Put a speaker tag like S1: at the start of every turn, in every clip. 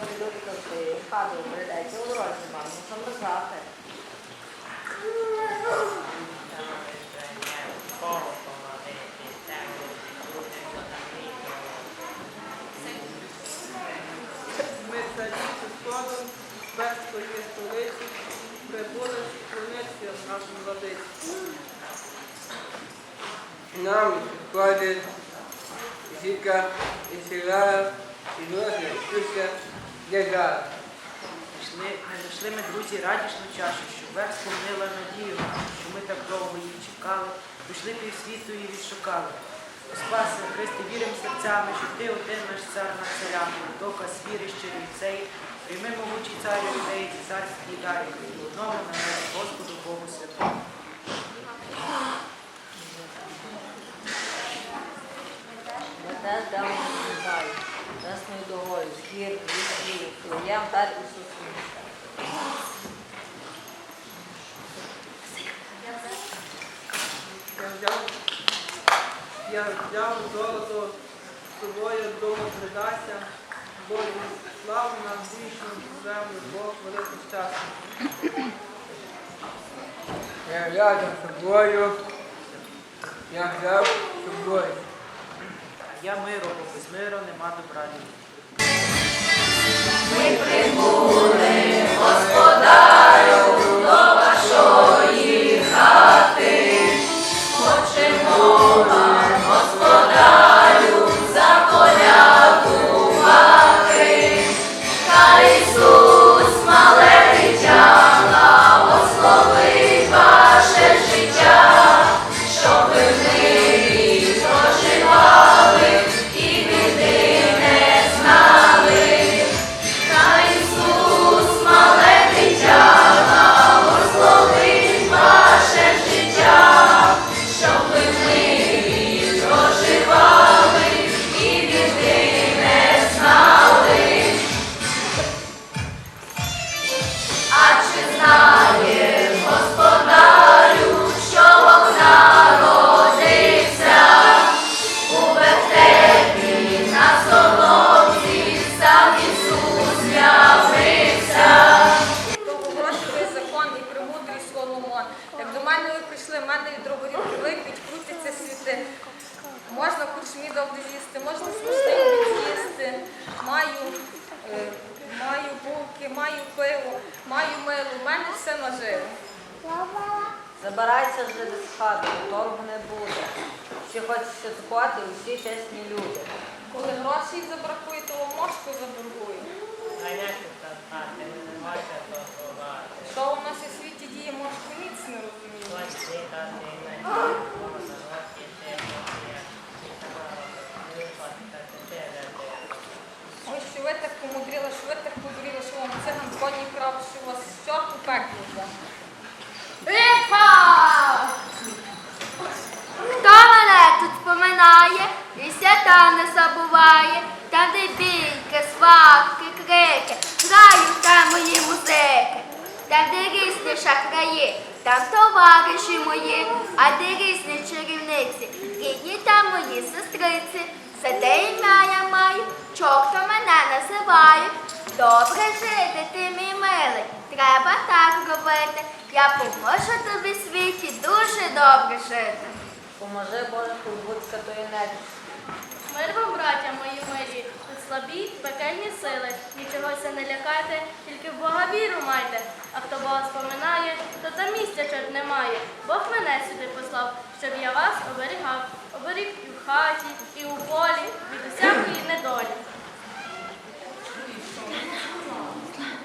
S1: Нам
S2: добрі люди коли хату прийдеться у дорозі вам, мусимо роздати.
S3: Ми царівці сходом, без столиці, прибули склонитися в нашому владиці.
S4: Нам ходить зіка і сіла, і носить
S5: Пішли, ми зайшли ми, друзі, радісну чашу, що верх сповнила надію що ми так довго її чекали, пішли півсвіту і відшукали. Спаси, Христи, вірим серцями, що ти один наш цар над царями, доказ віри щирий цей, прийми могучий царю людей і царські дарі, і одному на небі, Господу Богу святому.
S2: Ми теж дамо знаю, Несною догою, з гір, лісів, Твоєм дар
S3: Я взяв, я взяв золото з собою дому придася, Богу славу нам вічну землю, Бог великий щастя.
S4: Я з собою, я взяв з собою.
S5: Я миру, бо без миру нема добра. Ні.
S6: То
S2: святкувати, усі чесні люди.
S6: Коли грошей забракує, то вам мошку заборгую. Що у нас у світі діє, мошку ніц не розумію. Ой, що ви так помудріли, що ви так подуріли, що вам циган коні крав, що вас чорт у пекло вже.
S7: Епа! Тут споминає і свята не забуває, там де бійки, сварки, крики, грають там мої музики, там де різні шахраї, там товариші мої, а де різні чарівниці, рідні там мої сестриці, за те ім'я я маю, чого мене називає. Добре жити, ти мій милий, треба так робити. Я поможу тобі світі дуже добре жити.
S2: Поможи Боже позбутися тої небі.
S7: Мир вам, браття мої милі, тут слабі пекельні сили. Нічогося не лякайте, тільки в Бога віру майте. А хто Бога споминає, то там місця чорт немає. Бог мене сюди послав, щоб я вас оберігав. Оберіг і в хаті, і у полі, від усякої недолі.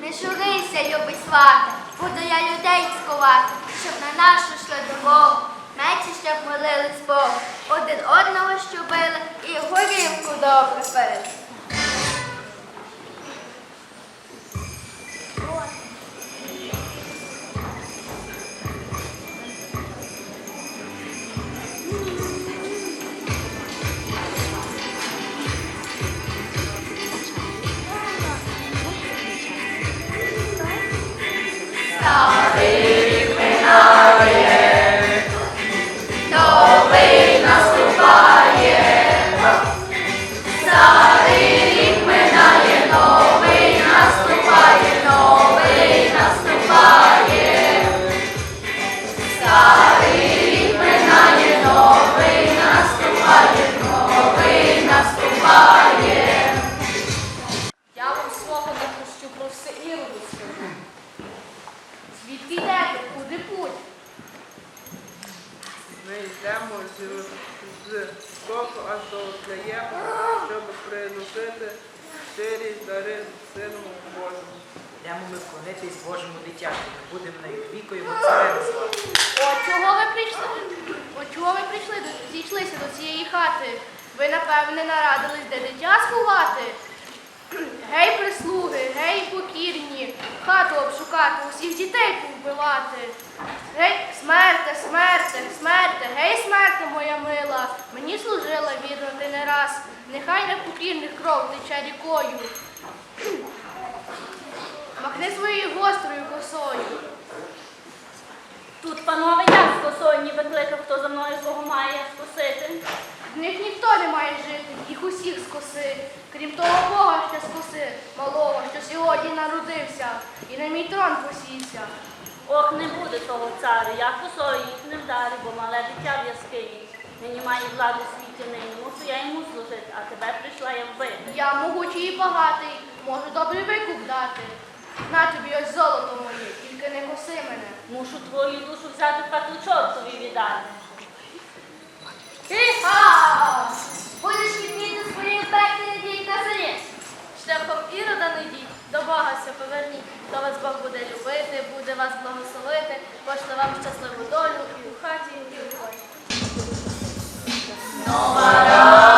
S7: Не журися, любий свата, буду я людей цькувати, щоб на нашу йшли дорогу мечі, щоб молились Богу, один одного щубили і горілку добре пили.
S3: Sorry. Йдемо з, з боку аж до Вифлеєму, щоб приносити щирі дари Сину Божому.
S5: Йдемо ми вклонитись Божому дитяті, ми будемо на віку його царем звати.
S8: От чого ви прийшли? От чого ви прийшли до- зійшлися до цієї хати? Ви, напевне, нарадились, де дитя сховати? Гей, прислуги, гей, покірні, хату обшукати, усіх дітей повбивати. Гей, смерте, смерте, смерте, гей, смерте, моя мила, мені служила вірно ти не раз, нехай на покірних кров тече рікою. Махни своєю гострою косою.
S9: Тут, панове, я з косою ніби кликав, хто за мною свого має скосити.
S8: В них ніхто не має жити, їх усіх скоси. Крім того Бога ще скоси, малого, що сьогодні народився, і на мій трон посівся.
S9: Ох, не буде того царю, я косою їх не вдарю, бо мале дитя в яскині. Нині має владу в світі нині, мушу я йому служити, а тебе прийшла я вбити.
S8: Я могучий і багатий, можу добрий викуп дати. На тобі ось золото моє, тільки не коси мене.
S9: Мушу твою душу взяти в чортові віддати.
S8: Ха! Будеш відміти свої пекли дійка селі.
S6: Шляхом Ірода не йдіть, до Бога ся поверніть. То вас Бог буде любити, буде вас благословити, пошле вам щасливу долю і у хаті, і у полі.
S10: Будемо,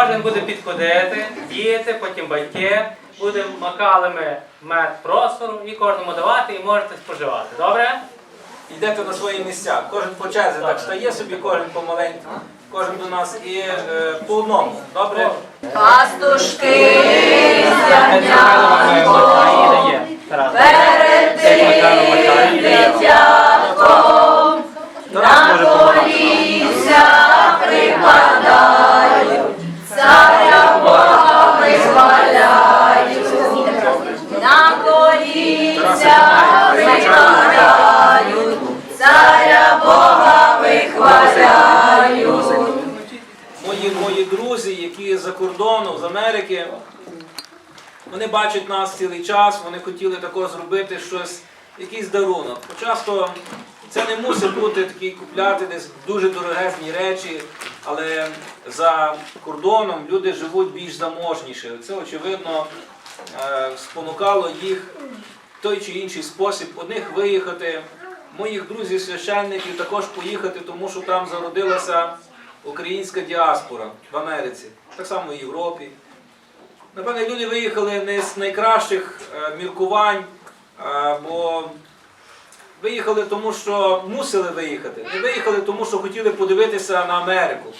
S10: кожен буде підходити, діти, потім батьки. Будемо макали ми мед просору і кожному давати і можете споживати. Добре?
S11: Йдете на свої місця. Кожен по черзі так стає собі, кожен помаленьку, кожен до нас і е, по одному. Добре?
S2: Пастушки
S10: Михайло макає і дає. Тарас. Десь Михайло
S11: бачать нас цілий час, вони хотіли також зробити щось, якийсь дарунок. Часто це не мусить бути такий купляти десь дуже дорогезні речі, але за кордоном люди живуть більш заможніше. Це, очевидно, е, спонукало їх в той чи інший спосіб одних виїхати, моїх друзів священників також поїхати, тому що там зародилася українська діаспора в Америці, так само в Європі. Напевне, люди виїхали не з найкращих е, міркувань, е, бо виїхали тому, що мусили виїхати. Не виїхали тому, що хотіли подивитися на Америку,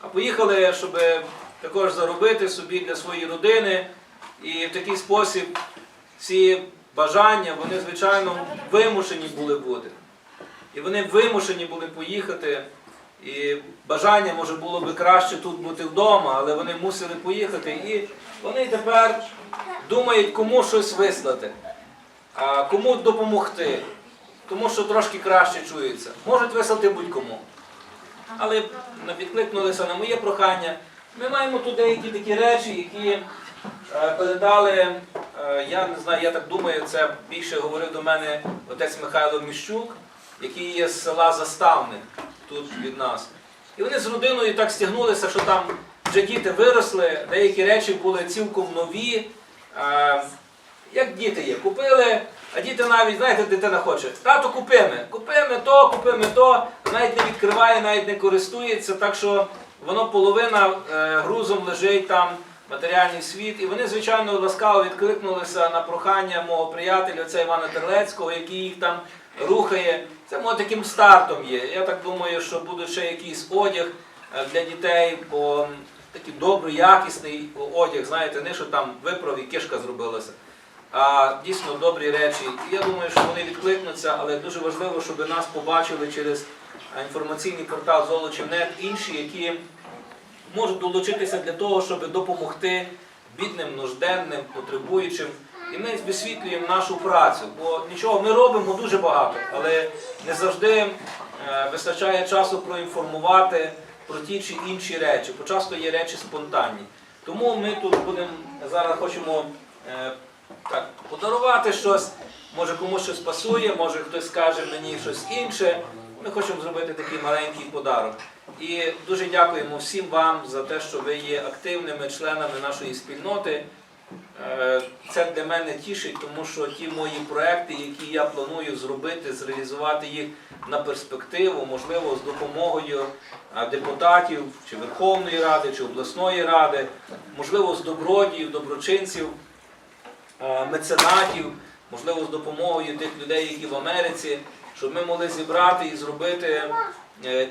S11: а поїхали, щоб також заробити собі для своєї родини. І в такий спосіб ці бажання, вони, звичайно, вимушені були бути. І вони вимушені були поїхати. І бажання може було би краще тут бути вдома, але вони мусили поїхати. І вони тепер думають, кому щось вислати, кому допомогти. Тому що трошки краще чується. Можуть вислати будь-кому. Але відкликнулися на моє прохання. Ми маємо тут деякі такі речі, які е, передали, е, я не знаю, я так думаю, це більше говорив до мене отець Михайло Міщук, який є з села Заставник, тут від нас. І вони з родиною так стягнулися, що там вже діти виросли, деякі речі були цілком нові. Як діти є, купили, а діти навіть, знаєте, дитина хоче, тато купимо, купимо то, купимо то, навіть не відкриває, навіть не користується, так що воно половина е, грузом лежить там матеріальний світ. І вони, звичайно, ласкаво відкликнулися на прохання мого приятеля, отця Івана Терлецького, який їх там рухає. Це може таким стартом є. Я так думаю, що буде ще якийсь одяг е, для дітей, бо такий добрий, якісний одяг, знаєте, не що там виправ і кишка зробилася. А дійсно добрі речі. І я думаю, що вони відкликнуться, але дуже важливо, щоб нас побачили через інформаційний портал Золочівнет інші, які можуть долучитися для того, щоб допомогти бідним, нужденним, потребуючим. І ми висвітлюємо нашу працю. Бо нічого ми робимо дуже багато, але не завжди е, вистачає часу проінформувати про ті чи інші речі. Бо часто є речі спонтанні. Тому ми тут будемо зараз хочемо е, так, подарувати щось. Може комусь щось пасує, може хтось скаже мені щось інше. Ми хочемо зробити такий маленький подарок. І дуже дякуємо всім вам за те, що ви є активними членами нашої спільноти. Е, Це для мене тішить, тому що ті мої проекти, які я планую зробити, зреалізувати їх на перспективу, можливо, з допомогою е, депутатів чи Верховної Ради, чи обласної ради, можливо, з добродіїв, доброчинців, е, меценатів, можливо, з допомогою тих людей, які в Америці, щоб ми могли зібрати і зробити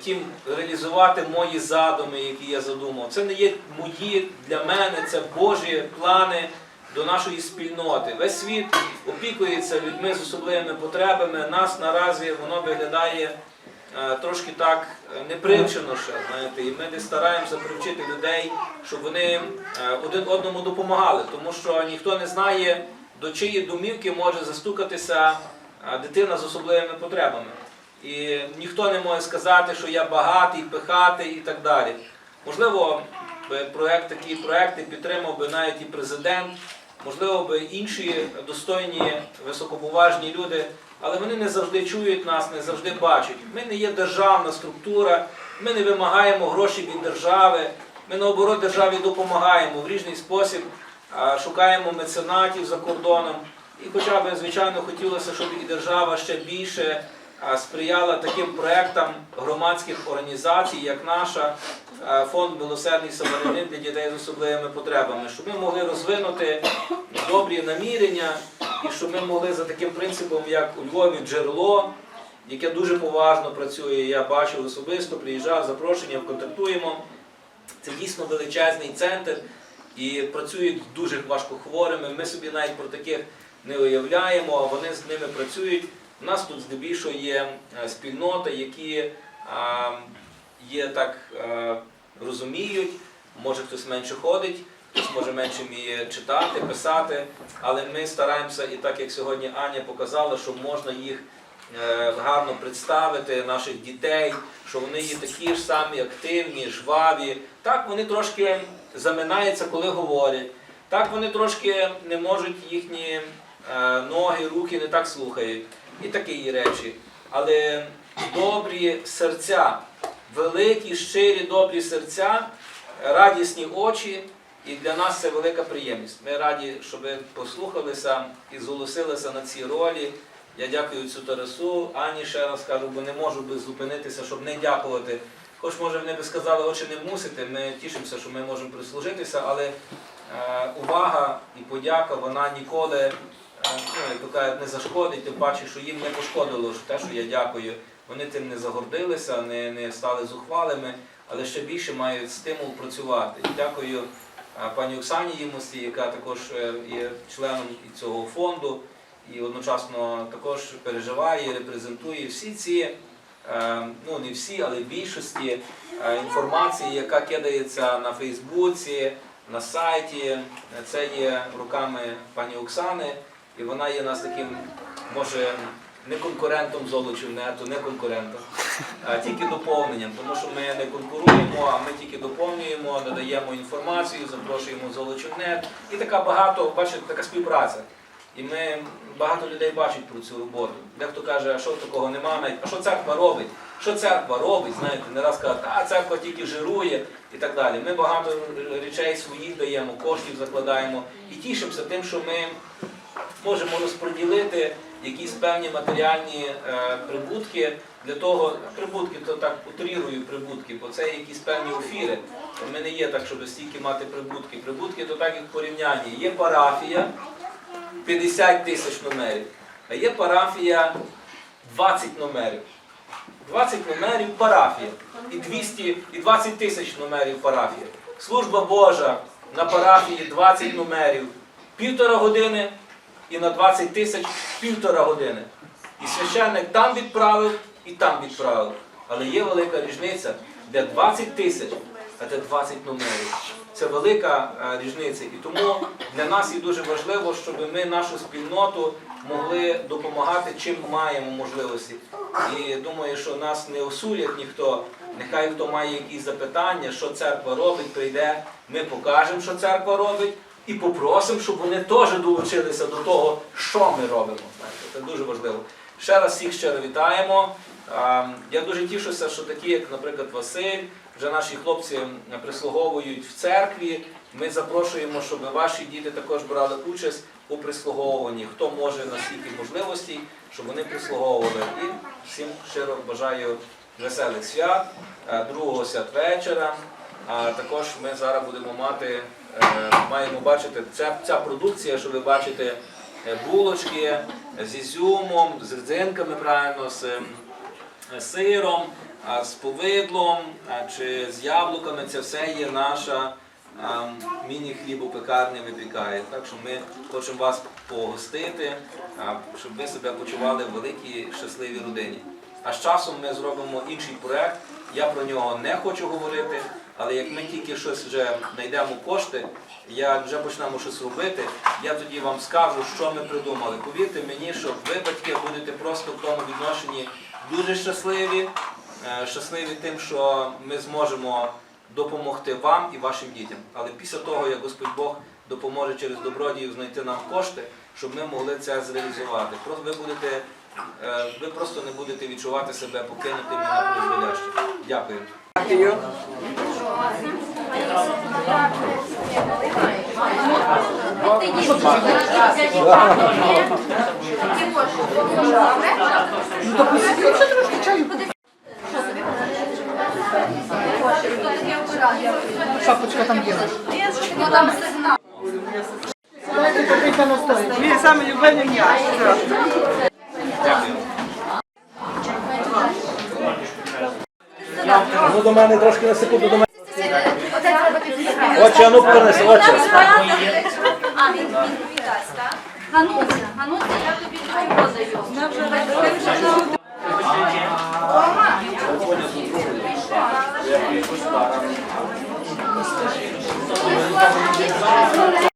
S11: тим, реалізувати мої задуми, які я задумав. Це не є мої для мене, це Божі плани до нашої спільноти. Весь світ опікується людьми з особливими потребами. Нас наразі воно виглядає е, трошки так е, непривчено ще, знаєте, і ми десь стараємося привчити людей, щоб вони е, один одному допомагали, тому що ніхто не знає, до чиї домівки може застукатися дитина з особливими потребами. І ніхто не може сказати, що я багатий, пихатий і так далі. Можливо, проект, такі проекти підтримав би навіть і президент, можливо, би інші достойні, високоповажні люди, але вони не завжди чують нас, не завжди бачать. Ми не є державна структура, ми не вимагаємо гроші від держави, ми наоборот державі допомагаємо в різний спосіб, шукаємо меценатів за кордоном. І хоча б, звичайно, хотілося, щоб і держава ще більше сприяла таким проектам громадських організацій, як наша фонд Милосердний Самарянин для дітей з особливими потребами, щоб ми могли розвинути добрі намірення і щоб ми могли за таким принципом, як у Львові джерело, яке дуже поважно працює, я бачив особисто, приїжджав, запрошення, контактуємо. Це дійсно величезний центр і працюють дуже важкохворими. Ми собі навіть про таких не уявляємо, а вони з ними працюють. У нас тут здебільшого є е, спільнота, які є так е, розуміють, може хтось менше ходить, хтось може менше вміє читати, писати, але ми стараємося, і так як сьогодні Аня показала, що можна їх е, гарно представити, наших дітей, що вони є такі ж самі активні, жваві. Так вони трошки заминаються, коли говорять. Так вони трошки не можуть їхні ноги, руки не так слухають. І такі речі. Але добрі серця, великі, щирі, добрі серця, радісні очі. І для нас це велика приємність. Ми раді, щоб ви послухалися і зголосилися на цій ролі. Я дякую цю Тарасу, Ані ще раз кажу, бо не можу би зупинитися, щоб не дякувати. Хоч, може, вони би сказали, очі не мусите, ми тішимося, що ми можемо прислужитися, але е, увага і подяка, вона ніколи ну, не зашкодить, тим паче, що їм не пошкодило що те, що я дякую. Вони тим не загордилися, не, не стали зухвалими, але ще більше мають стимул працювати. Дякую пані Оксані Ємості, яка також е, є членом цього фонду, і одночасно також переживає, репрезентує всі ці, е, ну не всі, але більшості е, інформації, яка кидається на Фейсбуці, на сайті. Це є руками пані Оксани, і вона є нас таким, може, не конкурентом золочівнету, не конкурентом, а тільки доповненням, тому що ми не конкуруємо, а ми тільки доповнюємо, надаємо інформацію, запрошуємо золочівнет. І така багато, бачите, така співпраця. І ми багато людей бачать про цю роботу. Дехто каже, а що такого немає, навіть, а що церква робить? Що церква робить? Знаєте, не раз кажуть, а церква тільки жирує і так далі. Ми багато речей своїх даємо, коштів закладаємо і тішимося тим, що ми можемо розподілити якісь певні матеріальні е, прибутки для того, прибутки, то так утрірую прибутки, бо це якісь певні офіри. Ми не є так, щоб стільки мати прибутки. Прибутки то так як в порівнянні. Є парафія 50 тисяч номерів, а є парафія 20 номерів. 20 номерів парафія і 200, і 20 тисяч номерів парафія. Служба Божа на парафії 20 номерів, півтора години і на 20 тисяч півтора години. І священник там відправив і там відправив. Але є велика різниця, де 20 тисяч, а де 20 номерів. Це велика е, різниця. І тому для нас є дуже важливо, щоб ми нашу спільноту могли допомагати, чим маємо можливості. І думаю, що нас не осудять ніхто. Нехай хто має якісь запитання, що церква робить, прийде, ми покажемо, що церква робить, і попросимо, щоб вони теж долучилися до того, що ми робимо. Це дуже важливо. Ще раз всіх щиро вітаємо. Я дуже тішуся, що такі, як, наприклад, Василь, вже наші хлопці прислуговують в церкві. Ми запрошуємо, щоб ваші діти також брали участь у прислуговуванні. Хто може настільки можливостей, щоб вони прислуговували. І всім щиро бажаю веселих свят, е, другого святвечора. А також ми зараз будемо мати, маємо бачити ця, ця продукція, що ви бачите, е, булочки з ізюмом, з родзинками, правильно, з сиром, з повидлом чи з яблуками. Це все є наша міні-хлібопекарня випікає. Так що ми хочемо вас погостити, щоб ви себе почували в великій щасливій родині. А з часом ми зробимо інший проект. Я про нього не хочу говорити, але як ми тільки щось вже знайдемо кошти, як вже почнемо щось робити, я тоді вам скажу, що ми придумали. Повірте мені, що ви, батьки, будете просто в тому відношенні дуже щасливі, е, щасливі тим, що ми зможемо допомогти вам і вашим дітям. Але після того, як Господь Бог допоможе через добродіїв знайти нам кошти, щоб ми могли це зреалізувати. Просто ви будете, е, ви просто не будете відчувати себе покинутими на призволяще. Дякую.
S12: Шапочка там є.
S3: Мій саме любимий м'яч.
S12: Ну до мене трошки на секунду до мене. Отче, а ну принеси, отче. А, він він дасть, так?
S9: Гануся, Гануся, я тобі друг подаю. Ми вже розповіли. Рома? Прийшла.